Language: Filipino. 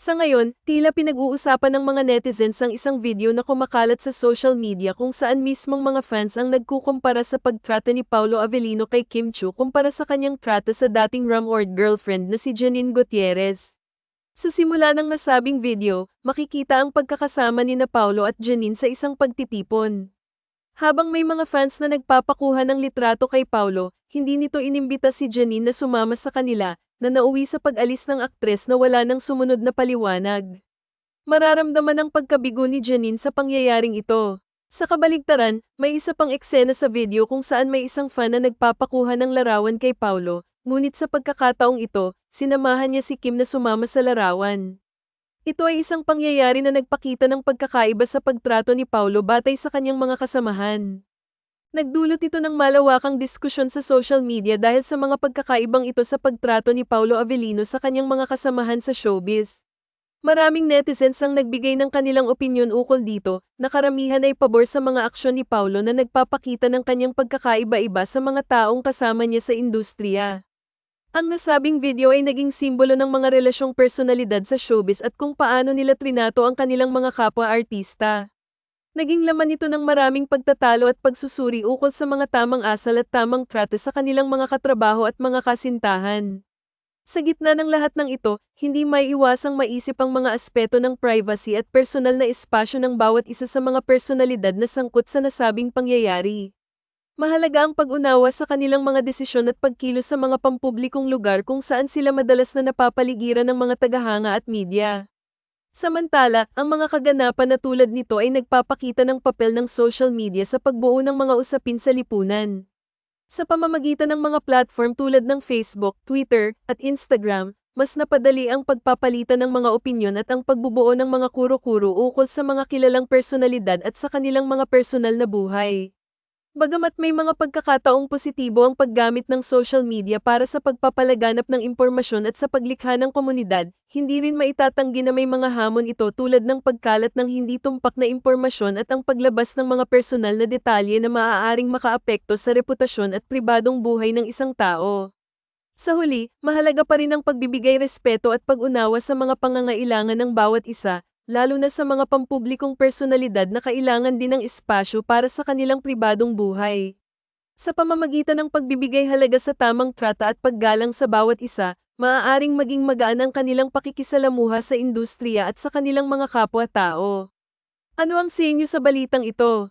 Sa ngayon, tila pinag-uusapan ng mga netizens ang isang video na kumakalat sa social media kung saan mismong mga fans ang nagkukumpara sa pagtrato ni Paulo Avellino kay Kim Chu kumpara sa kanyang trato sa dating rumored girlfriend na si Janine Gutierrez. Sa simula ng nasabing video, makikita ang pagkakasama ni na Paulo at Janine sa isang pagtitipon. Habang may mga fans na nagpapakuha ng litrato kay Paulo, hindi nito inimbita si Janine na sumama sa kanila, na nauwi sa pag-alis ng aktres na wala nang sumunod na paliwanag. Mararamdaman ang pagkabigo ni Janine sa pangyayaring ito. Sa kabaligtaran, may isa pang eksena sa video kung saan may isang fan na nagpapakuha ng larawan kay Paulo, ngunit sa pagkakataong ito, sinamahan niya si Kim na sumama sa larawan. Ito ay isang pangyayari na nagpakita ng pagkakaiba sa pagtrato ni Paulo batay sa kanyang mga kasamahan. Nagdulot ito ng malawakang diskusyon sa social media dahil sa mga pagkakaibang ito sa pagtrato ni Paulo Avellino sa kanyang mga kasamahan sa showbiz. Maraming netizens ang nagbigay ng kanilang opinyon ukol dito, na karamihan ay pabor sa mga aksyon ni Paulo na nagpapakita ng kanyang pagkakaiba-iba sa mga taong kasama niya sa industriya. Ang nasabing video ay naging simbolo ng mga relasyong personalidad sa showbiz at kung paano nila trinato ang kanilang mga kapwa-artista. Naging laman ito ng maraming pagtatalo at pagsusuri ukol sa mga tamang asal at tamang trato sa kanilang mga katrabaho at mga kasintahan. Sa gitna ng lahat ng ito, hindi may iwasang maisip ang mga aspeto ng privacy at personal na espasyo ng bawat isa sa mga personalidad na sangkot sa nasabing pangyayari. Mahalaga ang pag-unawa sa kanilang mga desisyon at pagkilos sa mga pampublikong lugar kung saan sila madalas na napapaligiran ng mga tagahanga at media. Samantala, ang mga kaganapan na tulad nito ay nagpapakita ng papel ng social media sa pagbuo ng mga usapin sa lipunan. Sa pamamagitan ng mga platform tulad ng Facebook, Twitter, at Instagram, mas napadali ang pagpapalitan ng mga opinyon at ang pagbubuo ng mga kuro-kuro ukol sa mga kilalang personalidad at sa kanilang mga personal na buhay. Bagamat may mga pagkakataong positibo ang paggamit ng social media para sa pagpapalaganap ng impormasyon at sa paglikha ng komunidad, hindi rin maitatanggi na may mga hamon ito tulad ng pagkalat ng hindi tumpak na impormasyon at ang paglabas ng mga personal na detalye na maaaring makaapekto sa reputasyon at pribadong buhay ng isang tao. Sa huli, mahalaga pa rin ang pagbibigay respeto at pag-unawa sa mga pangangailangan ng bawat isa, lalo na sa mga pampublikong personalidad na kailangan din ng espasyo para sa kanilang pribadong buhay. Sa pamamagitan ng pagbibigay halaga sa tamang trata at paggalang sa bawat isa, maaaring maging magaan ang kanilang pakikisalamuha sa industriya at sa kanilang mga kapwa-tao. Ano ang sa inyo sa balitang ito?